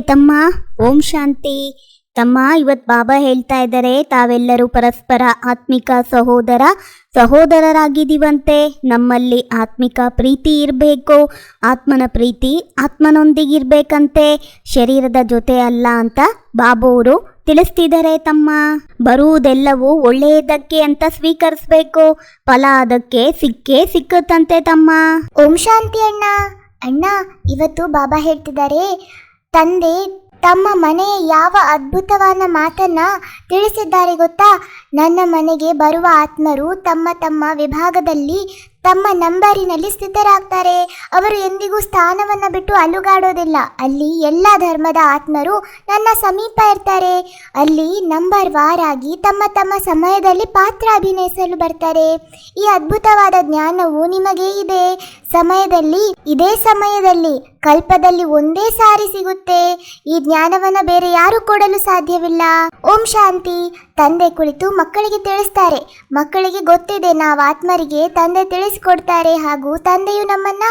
ತಮ್ಮ. ಓಂ ಶಾಂತಿ. ತಮ್ಮ, ಇವತ್ ಬಾಬಾ ಹೇಳ್ತಾ ಇದ್ದಾರೆ, ತಾವೆಲ್ಲರೂ ಪರಸ್ಪರ ಆತ್ಮಿಕ ಸಹೋದರ, ಸಹೋದರರಾಗಿದ್ದೀವಂತೆ. ನಮ್ಮಲ್ಲಿ ಆತ್ಮಿಕ ಪ್ರೀತಿ ಇರಬೇಕು, ಆತ್ಮನ ಪ್ರೀತಿ ಆತ್ಮನೊಂದಿಗಿರ್ಬೇಕಂತೆ. ಶರೀರದ ಜೊತೆ ಅಲ್ಲ ಅಂತ ಬಾಬುವರು ತಿಳಿಸ್ತಿದ್ದಾರೆ ತಮ್ಮ. ಬರುವುದೆಲ್ಲವೂ ಒಳ್ಳೆಯದಕ್ಕೆ ಅಂತ ಸ್ವೀಕರಿಸ್ಬೇಕು, ಫಲ ಅದಕ್ಕೆ ಸಿಕ್ಕೇ ಸಿಕ್ಕುತ್ತಂತೆ ತಮ್ಮ. ಓಂ ಶಾಂತಿ ಅಣ್ಣ. ಅಣ್ಣ, ಇವತ್ತು ಬಾಬಾ ಹೇಳ್ತಿದ್ದಾರೆ ತಂದೆ ತಮ್ಮ ಮನೆಯ ಯಾವ ಅದ್ಭುತವಾದ ಮಾತನ್ನ ತಿಳಿಸಿದ್ದಾರೆ ಗೊತ್ತಾ? ನನ್ನ ಮನೆಗೆ ಬರುವ ಆತ್ಮರು ತಮ್ಮ ತಮ್ಮ ವಿಭಾಗದಲ್ಲಿ ತಮ್ಮ ನಂಬರಿನಲ್ಲಿ ಸ್ಥಿತರಾಗ್ತಾರೆ. ಅವರು ಎಂದಿಗೂ ಸ್ಥಾನವನ್ನು ಬಿಟ್ಟು ಅಲುಗಾಡೋದಿಲ್ಲ. ಅಲ್ಲಿ ಎಲ್ಲ ಧರ್ಮದ ಆತ್ಮರು ನನ್ನ ಸಮೀಪ ಇರ್ತಾರೆ. ಅಲ್ಲಿ ನಂಬರ್ ವಾರಾಗಿ ತಮ್ಮ ತಮ್ಮ ಸಮಯದಲ್ಲಿ ಪಾತ್ರ ಅಭಿನಯಿಸಲು ಬರ್ತಾರೆ. ಈ ಅದ್ಭುತವಾದ ಜ್ಞಾನವು ನಿಮಗೆ ಇದೆ. ಸಮಯದಲ್ಲಿ, ಇದೇ ಸಮಯದಲ್ಲಿ, ಕಲ್ಪದಲ್ಲಿ ಒಂದೇ ಸಾರಿ ಸಿಗುತ್ತೆ. ಈ ಜ್ಞಾನವನ್ನು ಬೇರೆ ಯಾರು ಕೊಡಲು ಸಾಧ್ಯವಿಲ್ಲ. ಓಂ ಶಾಂತಿ. ತಂದೆ ಕುಳಿತು ಮಕ್ಕಳಿಗೆ ತಿಳಿಸ್ತಾರೆ. ಮಕ್ಕಳಿಗೆ ಗೊತ್ತಿದೆ ನಾವು ಆತ್ಮರಿಗೆ ತಂದೆ ತಿಳಿಸಿಕೊಡ್ತಾರೆ ಹಾಗೂ ತಂದೆಯು ನಮ್ಮನ್ನ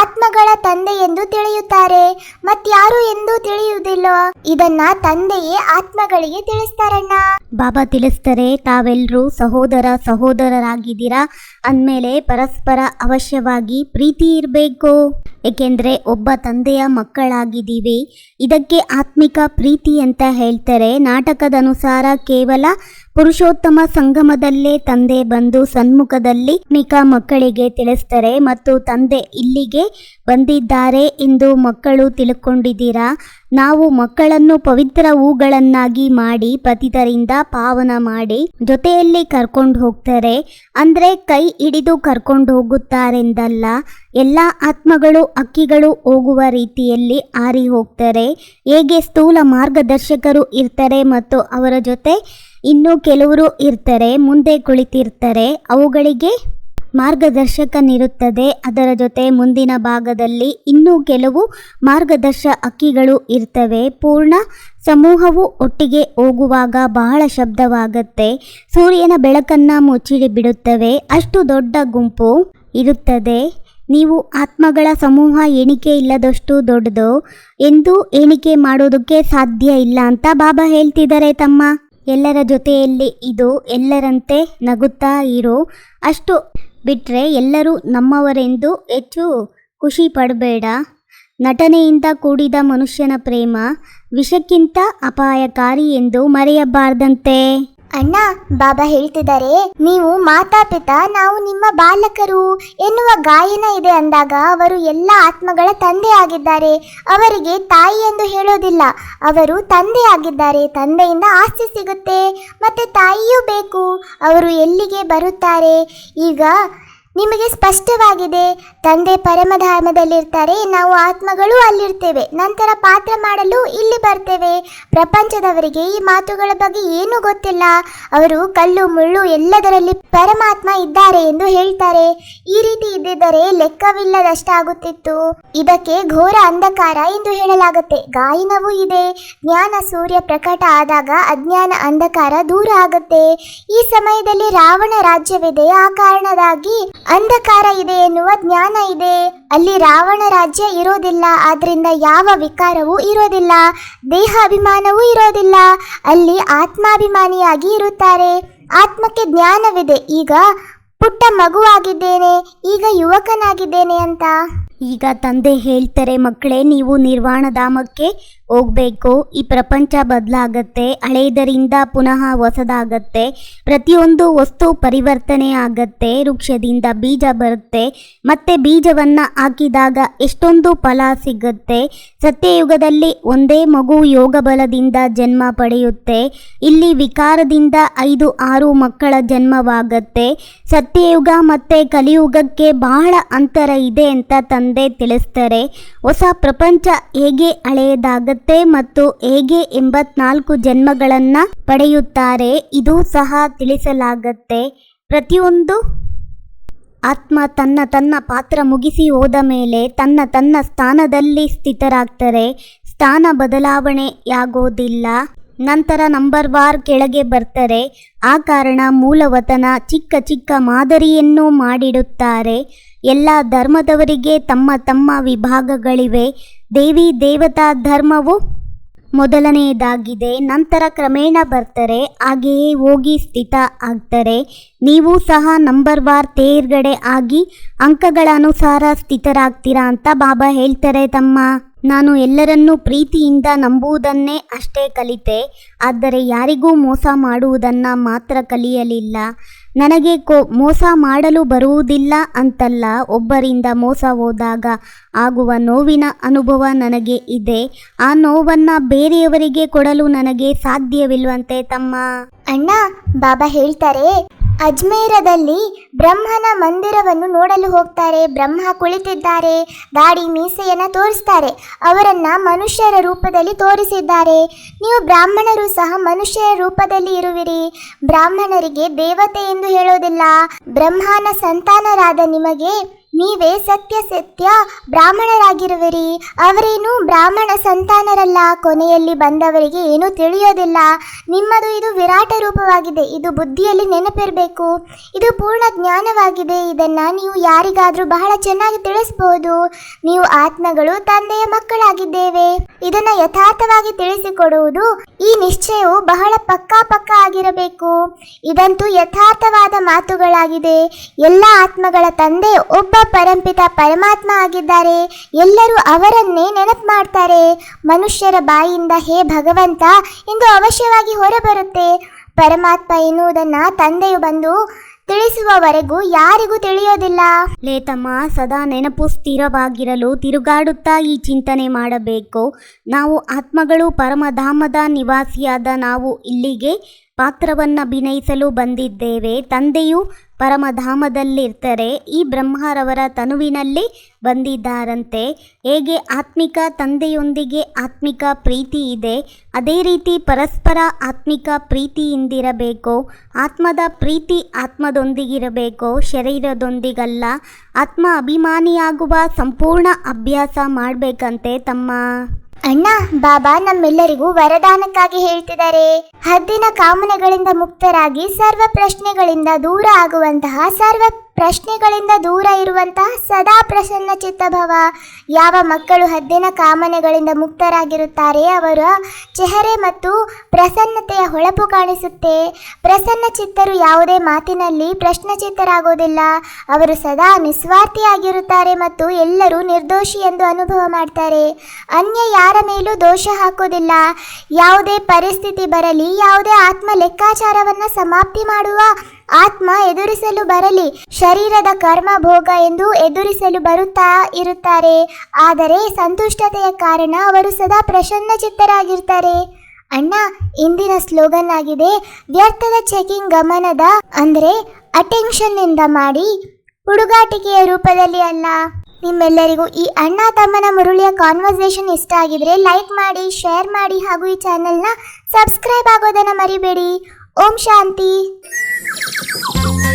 ಆತ್ಮಗಳ ತಂದೆ ಎಂದು ತಿಳಿಯುತ್ತಾರೆ. ಮತ್ತಾರು ಎಂದು ತಿಳಿಯುವುದಿಲ್ಲ. ಇದನ್ನ ತಂದೆಯೇ ಆತ್ಮಗಳಿಗೆ ತಿಳಿಸ್ತಾರಣ್ಣ. ಬಾಬಾ ತಿಳಿಸ್ತಾರೆ ತಾವೆಲ್ಲರೂ ಸಹೋದರ ಸಹೋದರರಾಗಿದ್ದೀರಾ. ಅಂದಮೇಲೆ ಪರಸ್ಪರ ಅವಶ್ಯವಾಗಿ ಪ್ರೀತಿ ಇರಬೇಕು. ಏಕೆಂದರೆ ಒಬ್ಬ ತಂದೆಯ ಮಕ್ಕಳಾಗಿದ್ದೀವಿ. ಇದಕ್ಕೆ ಆತ್ಮಿಕ ಪ್ರೀತಿ ಅಂತ ಹೇಳ್ತಾರೆ. ನಾಟಕದ ಅನುಸಾರ ಕೇವಲ ಪುರುಷೋತ್ತಮ ಸಂಗಮದಲ್ಲೇ ತಂದೆ ಬಂದು ಸನ್ಮುಖದಲ್ಲಿ ಮಿಕ ಮಕ್ಕಳಿಗೆ ತಿಳಿಸ್ತಾರೆ ಮತ್ತು ತಂದೆ ಇಲ್ಲಿಗೆ ಬಂದಿದ್ದಾರೆ ಎಂದು ಮಕ್ಕಳು ತಿಳ್ಕೊಂಡಿದ್ದೀರಾ? ನಾವು ಮಕ್ಕಳನ್ನು ಪವಿತ್ರ ಹೂಗಳನ್ನಾಗಿ ಮಾಡಿ ಪತಿತರಿಂದ ಪಾವನ ಮಾಡಿ ಜೊತೆಯಲ್ಲಿ ಕರ್ಕೊಂಡು ಹೋಗ್ತಾರೆ. ಅಂದರೆ ಕೈ ಹಿಡಿದು ಕರ್ಕೊಂಡು ಹೋಗುತ್ತಾರೆಂದಲ್ಲ, ಎಲ್ಲ ಆತ್ಮಗಳು ಅಕ್ಕಿಗಳು ಹೋಗುವ ರೀತಿಯಲ್ಲಿ ಹಾರಿ ಹೋಗ್ತಾರೆ. ಹೇಗೆ ಸ್ಥೂಲ ಮಾರ್ಗದರ್ಶಕರು ಇರ್ತಾರೆ ಮತ್ತು ಅವರ ಜೊತೆ ಇನ್ನೂ ಕೆಲವರು ಇರ್ತಾರೆ, ಮುಂದೆ ಕುಳಿತಿರ್ತಾರೆ. ಅವುಗಳಿಗೆ ಮಾರ್ಗದರ್ಶಕನಿರುತ್ತದೆ. ಅದರ ಜೊತೆ ಮುಂದಿನ ಭಾಗದಲ್ಲಿ ಇನ್ನೂ ಕೆಲವು ಮಾರ್ಗದರ್ಶ ಅಕ್ಕಿಗಳು ಇರ್ತವೆ. ಪೂರ್ಣ ಸಮೂಹವು ಒಟ್ಟಿಗೆ ಹೋಗುವಾಗ ಬಹಳ ಶಬ್ದವಾಗತ್ತೆ. ಸೂರ್ಯನ ಬೆಳಕನ್ನು ಮುಚ್ಚಿಡಿ ಬಿಡುತ್ತವೆ. ಅಷ್ಟು ದೊಡ್ಡ ಗುಂಪು ಇರುತ್ತದೆ. ನೀವು ಆತ್ಮಗಳ ಸಮೂಹ ಎಣಿಕೆ ಇಲ್ಲದಷ್ಟು ದೊಡ್ಡದು. ಎಂದು ಎಣಿಕೆ ಮಾಡೋದಕ್ಕೆ ಸಾಧ್ಯ ಇಲ್ಲ ಅಂತ ಬಾಬಾ ಹೇಳ್ತಿದ್ದಾರೆ ತಮ್ಮ ಎಲ್ಲರ ಜೊತೆಯಲ್ಲಿ ಇದು ಎಲ್ಲರಂತೆ ನಗುತ್ತಾ ಇರೋ. ಅಷ್ಟು ಬಿಟ್ಟರೆ ಎಲ್ಲರೂ ನಮ್ಮವರೆಂದು ಹೆಚ್ಚು ಖುಷಿ ಪಡಬೇಡ. ನಟನೆಯಿಂದ ಕೂಡಿದ ಮನುಷ್ಯನ ಪ್ರೇಮ ವಿಷಕ್ಕಿಂತ ಅಪಾಯಕಾರಿ ಎಂದು ಮರೆಯಬಾರ್ದಂತೆ. ಅಣ್ಣ, ಬಾಬಾ ಹೇಳ್ತಿದ್ದಾರೆ, ನೀವು ಮಾತಾಪಿತಾ, ನಾವು ನಿಮ್ಮ ಬಾಲಕರು ಎನ್ನುವ ಗಾಯನ ಇದೆ ಅಂದಾಗ ಅವರು ಎಲ್ಲ ಆತ್ಮಗಳ ತಂದೆ ಆಗಿದ್ದಾರೆ. ಅವರಿಗೆ ತಾಯಿ ಎಂದು ಹೇಳೋದಿಲ್ಲ. ಅವರು ತಂದೆ ಆಗಿದ್ದಾರೆ, ತಂದೆಯಿಂದ ಆಸ್ತಿ ಸಿಗುತ್ತೆ, ಮತ್ತೆ ತಾಯಿಯೂ ಬೇಕು. ಅವರು ಎಲ್ಲಿಗೆ ಬರುತ್ತಾರೆ? ಈಗ ನಿಮಗೆ ಸ್ಪಷ್ಟವಾಗಿದೆ. ತಂದೆ ಪರಮಧಾಮದಲ್ಲಿರ್ತಾರೆ ನಾವು ಆತ್ಮಗಳು ಅಲ್ಲಿರ್ತೇವೆ. ನಂತರ ಪಾತ್ರ ಮಾಡಲು ಇಲ್ಲಿ ಬರ್ತೇವೆ. ಪ್ರಪಂಚದವರಿಗೆ ಈ ಮಾತುಗಳ ಬಗ್ಗೆ ಏನೂ ಗೊತ್ತಿಲ್ಲ. ಅವರು ಕಲ್ಲು, ಮುಳ್ಳು ಎಲ್ಲದರಲ್ಲಿ ಪರಮಾತ್ಮ ಇದ್ದಾರೆ ಎಂದು ಹೇಳ್ತಾರೆ. ಈ ರೀತಿ ಇದ್ದಿದ್ದರೆ ಲೆಕ್ಕವಿಲ್ಲದಷ್ಟಾಗುತ್ತಿತ್ತು. ಇದಕ್ಕೆ ಘೋರ ಅಂಧಕಾರ ಎಂದು ಹೇಳಲಾಗುತ್ತೆ. ಗಾಯನವೂ ಇದೆ. ಜ್ಞಾನ ಸೂರ್ಯ ಪ್ರಕಟ ಆದಾಗ ಅಜ್ಞಾನ ಅಂಧಕಾರ ದೂರ ಆಗುತ್ತೆ. ಈ ಸಮಯದಲ್ಲಿ ರಾವಣ ರಾಜ್ಯವಿದೆ. ಆ ಕಾರಣದಾಗಿ ಅಂಧಕಾರ ಇದೆ ಎನ್ನುವ ಜ್ಞಾನ ಇದೆ. ಅಲ್ಲಿ ರಾವಣ ರಾಜ್ಯ ಇರೋದಿಲ್ಲ, ಆದ್ರಿಂದ ಯಾವ ವಿಕಾರವೂ ಇರೋದಿಲ್ಲ, ದೇಹ ಅಭಿಮಾನವೂ ಇರೋದಿಲ್ಲ. ಅಲ್ಲಿ ಆತ್ಮಾಭಿಮಾನಿಯಾಗಿ ಇರುತ್ತಾರೆ. ಆತ್ಮಕ್ಕೆ ಜ್ಞಾನವಿದೆ. ಈಗ ಪುಟ್ಟ ಮಗುವಾಗಿದ್ದೇನೆ, ಈಗ ಯುವಕನಾಗಿದ್ದೇನೆ ಅಂತ. ಈಗ ತಂದೆ ಹೇಳ್ತಾರೆ, ಮಕ್ಕಳೇ, ನೀವು ನಿರ್ವಾಣ ಧಾಮಕ್ಕೆ ಹೋಗಬೇಕು. ಈ ಪ್ರಪಂಚ ಬದಲಾಗತ್ತೆ ಹಳೆಯದರಿಂದ ಪುನಃ ಹೊಸದಾಗತ್ತೆ. ಪ್ರತಿಯೊಂದು ವಸ್ತು ಪರಿವರ್ತನೆ ಆಗತ್ತೆ, ವೃಕ್ಷದಿಂದ ಬೀಜ ಬರುತ್ತೆ. ಮತ್ತೆ ಬೀಜವನ್ನು ಹಾಕಿದಾಗ ಎಷ್ಟೊಂದು ಫಲ ಸಿಗುತ್ತೆ. ಸತ್ಯಯುಗದಲ್ಲಿ ಒಂದೇ ಮಗು ಯೋಗ ಬಲದಿಂದ ಜನ್ಮ ಪಡೆಯುತ್ತೆ. ಇಲ್ಲಿ ವಿಕಾರದಿಂದ ಐದು, ಆರು ಮಕ್ಕಳ ಜನ್ಮವಾಗತ್ತೆ. ಸತ್ಯಯುಗ ಮತ್ತೆ ಕಲಿಯುಗಕ್ಕೆ ಬಹಳ ಅಂತರ ಇದೆ ಅಂತ ತಂದೆ ತಿಳಿಸ್ತಾರೆ. ಹೊಸ ಪ್ರಪಂಚ ಹೇಗೆ ಹಳೆಯದಾಗತ್ತೆ ಮತ್ತು ಹೇಗೆ ಎಂಬತ್ನಾಲ್ಕು ಜನ್ಮಗಳನ್ನು ಪಡೆಯುತ್ತಾರೆ, ಇದು ಸಹ ತಿಳಿಸಲಾಗತ್ತೆ. ಪ್ರತಿಯೊಂದು ಆತ್ಮ ತನ್ನ ತನ್ನ ಪಾತ್ರ ಮುಗಿಸಿ ಹೋದ ಮೇಲೆ ತನ್ನ ತನ್ನ ಸ್ಥಾನದಲ್ಲಿ ಸ್ಥಿತರಾಗ್ತಾರೆ. ಸ್ಥಾನ ಬದಲಾವಣೆಯಾಗೋದಿಲ್ಲ. ನಂತರ ನಂಬರ್ ವಾರ್ ಕೆಳಗೆ ಬರ್ತಾರೆ. ಆ ಕಾರಣ ಮೂಲವತನ ಚಿಕ್ಕ ಚಿಕ್ಕ ಮಾದರಿಯನ್ನು ಮಾಡಿಡುತ್ತಾರೆ. ಎಲ್ಲ ಧರ್ಮದವರಿಗೆ ತಮ್ಮ ತಮ್ಮ ವಿಭಾಗಗಳಿವೆ. ದೇವಿ ದೇವತಾ ಧರ್ಮವು ಮೊದಲನೆಯದಾಗಿದೆ. ನಂತರ ಕ್ರಮೇಣ ಬರ್ತಾರೆ. ಹಾಗೆಯೇ ಹೋಗಿ ಸ್ಥಿತ ಆಗ್ತಾರೆ. ನೀವು ಸಹ ನಂಬರ್ ವಾರ್ ತೇರ್ಗಡೆ ಆಗಿ ಅಂಕಗಳ ಅನುಸಾರ ಸ್ಥಿತರಾಗ್ತೀರಾ ಅಂತ ಬಾಬಾ ಹೇಳ್ತಾರೆ ತಮ್ಮ. ನಾನು ಎಲ್ಲರನ್ನೂ ಪ್ರೀತಿಯಿಂದ ನಂಬುವುದನ್ನೇ ಅಷ್ಟೇ ಕಲಿತೆ. ಆದರೆ ಯಾರಿಗೂ ಮೋಸ ಮಾಡುವುದನ್ನು ಮಾತ್ರ ಕಲಿಯಲಿಲ್ಲ. ನನಗೆ ಕೋ, ಮೋಸ ಮಾಡಲು ಬರುವುದಿಲ್ಲ ಅಂತಲ್ಲ ಒಬ್ಬರಿಂದ ಮೋಸ ಹೋದಾಗ ಆಗುವ ನೋವಿನ ಅನುಭವ ನನಗೆ ಇದೆ. ಆ ನೋವನ್ನು ಬೇರೆಯವರಿಗೆ ಕೊಡಲು ನನಗೆ ಸಾಧ್ಯವಿಲ್ವಂತೆ ತಮ್ಮ. ಅಣ್ಣ, ಬಾಬಾ ಹೇಳ್ತಾರೆ ಅಜ್ಮೇರದಲ್ಲಿ ಬ್ರಹ್ಮನ ಮಂದಿರವನ್ನು ನೋಡಲು ಹೋಗ್ತಾರೆ. ಬ್ರಹ್ಮ ಕುಳಿತಿದ್ದಾರೆ. ದಾಡಿ ಮೀಸೆಯನ್ನು ತೋರಿಸ್ತಾರೆ. ಅವರನ್ನ ಮನುಷ್ಯರ ರೂಪದಲ್ಲಿ ತೋರಿಸಿದ್ದಾರೆ. ನೀವು ಬ್ರಾಹ್ಮಣರು ಸಹ ಮನುಷ್ಯರ ರೂಪದಲ್ಲಿ ಇರುವಿರಿ. ಬ್ರಾಹ್ಮಣರಿಗೆ ದೇವತೆ ಎಂದು ಹೇಳೋದಿಲ್ಲ. ಬ್ರಹ್ಮನ ಸಂತಾನರಾದ ನಿಮಗೆ ನೀವೇ ಸತ್ಯ ಸತ್ಯ ಬ್ರಾಹ್ಮಣರಾಗಿರುವಿರಿ. ಅವರೇನು ಬ್ರಾಹ್ಮಣ ಸಂತಾನರಲ್ಲ. ಕೊನೆಯಲ್ಲಿ ಬಂದವರಿಗೆ ಏನೂ ತಿಳಿಯೋದಿಲ್ಲ. ನಿಮ್ಮದು ಇದು ವಿರಾಟ ರೂಪವಾಗಿದೆ. ಇದು ಬುದ್ಧಿಯಲ್ಲಿ ನೆನಪಿರಬೇಕು. ಇದು ಪೂರ್ಣ ಜ್ಞಾನವಾಗಿದೆ. ಇದನ್ನು ನೀವು ಯಾರಿಗಾದರೂ ಬಹಳ ಚೆನ್ನಾಗಿ ತಿಳಿಸಬಹುದು ನೀವು ಆತ್ಮಗಳು, ತಂದೆಯ ಮಕ್ಕಳಾಗಿದ್ದೇವೆ. ಇದನ್ನು ಯಥಾರ್ಥವಾಗಿ ತಿಳಿಸಿಕೊಡುವುದು ಈ ನಿಶ್ಚಯವು ಬಹಳ ಪಕ್ಕಾ ಪಕ್ಕ ಆಗಿರಬೇಕು. ಇದಂತೂ ಯಥಾರ್ಥವಾದ ಮಾತುಗಳಾಗಿದೆ. ಎಲ್ಲ ಆತ್ಮಗಳ ತಂದೆ ಒಬ್ಬ ಪರಂಪಿತ ಪರಮಾತ್ಮ ಆಗಿದ್ದಾರೆ. ಎಲ್ಲರೂ ಅವರನ್ನೇ ನೆನಪು ಮಾಡ್ತಾರೆ. ಮನುಷ್ಯರ ಬಾಯಿಯಿಂದ ಹೇ ಭಗವಂತ ಎಂದು ಅವಶ್ಯವಾಗಿ ಹೊರಬರುತ್ತೆ. ಪರಮಾತ್ಮ ಎನ್ನುವುದನ್ನ ತಂದೆಯು ಬಂದು ತಿಳಿಸುವವರೆಗೂ ಯಾರಿಗೂ ತಿಳಿಯೋದಿಲ್ಲ. ಲೇತಮ್ಮ ಸದಾ ನೆನಪು ಸ್ಥಿರವಾಗಿರಲು ತಿರುಗಾಡುತ್ತಾ ಈ ಚಿಂತನೆ ಮಾಡಬೇಕು. ನಾವು ಆತ್ಮಗಳು ಪರಮಧಾಮದ ನಿವಾಸಿಯಾದ ನಾವು ಇಲ್ಲಿಗೆ ಪಾತ್ರವನ್ನು ಅಭಿನಯಿಸಲು ಬಂದಿದ್ದೇವೆ. ತಂದೆಯು ಪರಮಧಾಮದಲ್ಲಿರ್ತಾರೆ. ಈ ಬ್ರಹ್ಮರವರ ತನುವಿನಲ್ಲಿ ಬಂದಿದ್ದಾರಂತೆ. ಹೇಗೆ ಆತ್ಮಿಕ, ತಂದೆಯೊಂದಿಗೆ ಆತ್ಮಿಕ ಪ್ರೀತಿ ಇದೆ, ಅದೇ ರೀತಿ ಪರಸ್ಪರ ಆತ್ಮಿಕ ಪ್ರೀತಿಯಿಂದಿರಬೇಕು, ಆತ್ಮದ ಪ್ರೀತಿ ಆತ್ಮದೊಂದಿಗಿರಬೇಕು, ಶರೀರದೊಂದಿಗಲ್ಲ, ಆತ್ಮ ಅಭಿಮಾನಿಯಾಗುವ ಸಂಪೂರ್ಣ ಅಭ್ಯಾಸ ಮಾಡಬೇಕಂತೆ ತಮ್ಮ ಅಣ್ಣ ಬಾಬಾ ನಮ್ಮೆಲ್ಲರಿಗೂ ವರದಾನಕ್ಕಾಗಿ ಹೇಳ್ತಿದ್ದಾರೆ. ಹದ್ದಿನ ಕಾಮನೆಗಳಿಂದ ಮುಕ್ತರಾಗಿ ಸರ್ವ ಪ್ರಶ್ನೆಗಳಿಂದ ದೂರ ಆಗುವಂತಹ ಸರ್ವ ಪ್ರಶ್ನೆಗಳಿಂದ ದೂರ ಇರುವಂತಹ ಸದಾ ಪ್ರಸನ್ನ ಚಿತ್ತಭವ. ಯಾವ ಮಕ್ಕಳು ಹದ್ದಿನ ಕಾಮನೆಗಳಿಂದ ಮುಕ್ತರಾಗಿರುತ್ತಾರೆ ಅವರ ಚೆಹರೆ ಮತ್ತು ಪ್ರಸನ್ನತೆಯ ಹೊಳಪು ಕಾಣಿಸುತ್ತೆ. ಪ್ರಸನ್ನ ಚಿತ್ತರು ಯಾವುದೇ ಮಾತಿನಲ್ಲಿ ಪ್ರಶ್ನಚಿತ್ತರಾಗೋದಿಲ್ಲ ಅವರು ಸದಾ ನಿಸ್ವಾರ್ಥಿಯಾಗಿರುತ್ತಾರೆ ಮತ್ತು ಎಲ್ಲರೂ ನಿರ್ದೋಷಿ ಎಂದು ಅನುಭವ ಮಾಡ್ತಾರೆ. ಅನ್ಯ ಯಾರ ಮೇಲೂ ದೋಷ ಹಾಕೋದಿಲ್ಲ. ಯಾವುದೇ ಪರಿಸ್ಥಿತಿ ಬರಲಿ, ಯಾವುದೇ ಆತ್ಮ ಲೆಕ್ಕಾಚಾರವನ್ನು ಸಮಾಪ್ತಿ ಮಾಡುವ ಆತ್ಮ ಎದುರಿಸಲು ಬರಲಿ, ಶರೀರದ ಕರ್ಮ ಭೋಗ ಎಂದು ಎದುರಿಸಲು ಬರುತ್ತಾ ಇರುತ್ತಾರೆ. ಆದರೆ ಸಂತುಷ್ಟತೆಯ ಕಾರಣ ಅವರು ಸದಾ ಪ್ರಸನ್ನ ಚಿತ್ತರಾಗಿರ್ತಾರೆ ಅಣ್ಣ, ಇಂದಿನ ಸ್ಲೋಗನ್ ಆಗಿದೆ, ವ್ಯರ್ಥದ ಚೆಕಿಂಗ್ ಗಮನದ, ಅಂದರೆ ಅಟೆನ್ಷನ್ನಿಂದ ಮಾಡಿ, ಹುಡುಗಾಟಿಕೆಯ ರೂಪದಲ್ಲಿ ಅಲ್ಲ. ನಿಮ್ಮೆಲ್ಲರಿಗೂ ಈ ಅಣ್ಣ ತಮ್ಮನ ಮುರುಳಿಯ ಕಾನ್ವರ್ಸೇಷನ್ ಇಷ್ಟ ಆಗಿದ್ರೆ ಲೈಕ್ ಮಾಡಿ ಶೇರ್ ಮಾಡಿ ಹಾಗೂ ಈ ಚಾನೆಲ್ನ ಸಬ್ಸ್ಕ್ರೈಬ್ ಆಗೋದನ್ನ ಮರಿಬೇಡಿ. ಓಂ ಶಾಂತಿ. Thank you.